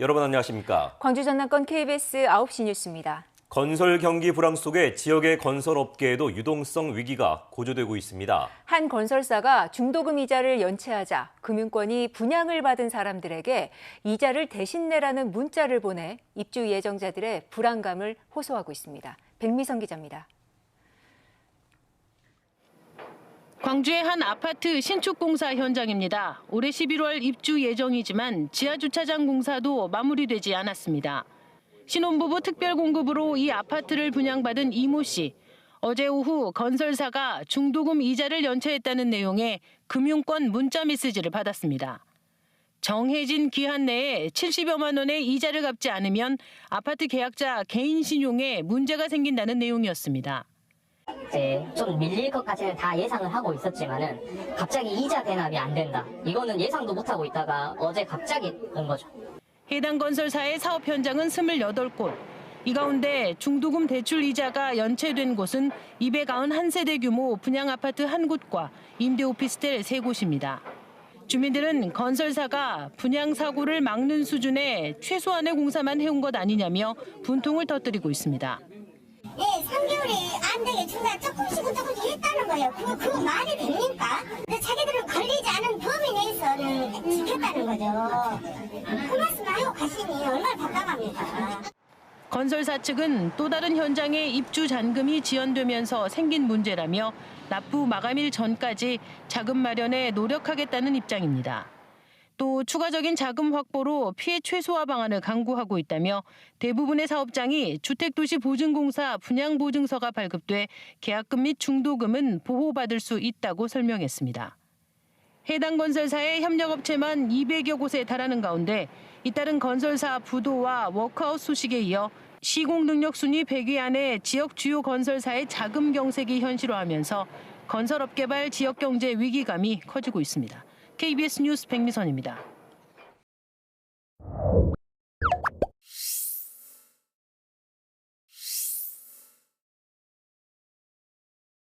여러분 안녕하십니까? 광주 전남권 KBS 9시 뉴스입니다. 건설 경기 불황 속에 지역의 건설 업계에도 유동성 위기가 고조되고 있습니다. 한 건설사가 중도금 이자를 연체하자 금융권이 분양을 받은 사람들에게 이자를 대신 내라는 문자를 보내 입주 예정자들의 불안감을 호소하고 있습니다. 백미성 기자입니다. 광주의 한 아파트 신축 공사 현장입니다. 올해 11월 입주 예정이지만 지하 주차장 공사도 마무리되지 않았습니다. 신혼부부 특별 공급으로 이 아파트를 분양받은 이모 씨. 어제 오후 건설사가 중도금 이자를 연체했다는 내용의 금융권 문자 메시지를 받았습니다. 정해진 기한 내에 70여만 원의 이자를 갚지 않으면 아파트 계약자 개인 신용에 문제가 생긴다는 내용이었습니다. 이제 좀 밀릴 것까지는 다 예상을 하고 있었지만은 갑자기 이자 대납이 안 된다. 이거는 예상도 못 하고 있다가 어제 갑자기 온 거죠. 해당 건설사의 사업 현장은 28곳. 이 가운데 중도금 대출 이자가 연체된 곳은 291세대 규모 분양 아파트 한 곳과 임대 오피스텔 세 곳입니다. 주민들은 건설사가 분양 사고를 막는 수준의 최소한의 공사만 해온 것 아니냐며 분통을 터뜨리고 있습니다. 거예요. 그거, 그거 말이 됩니까? 자기들은 걸리지 않은 범위 내에서는 지켰다는 거죠. 그 말씀 하고 가시니 얼마나 답답합니까? 건설사 측은 또 다른 현장에 입주 잔금이 지연되면서 생긴 문제라며 납부 마감일 전까지 자금 마련에 노력하겠다는 입장입니다. 또 추가적인 자금 확보로 피해 최소화 방안을 강구하고 있다며 대부분의 사업장이 주택도시보증공사 분양보증서가 발급돼 계약금 및 중도금은 보호받을 수 있다고 설명했습니다. 해당 건설사의 협력업체만 200여 곳에 달하는 가운데 잇따른 건설사 부도와 워크아웃 소식에 이어 시공 능력 순위 100위 안에 지역 주요 건설사의 자금 경색이 현실화하면서 건설업 개발 지역 경제 위기감이 커지고 있습니다. KBS 뉴스 백미선입니다.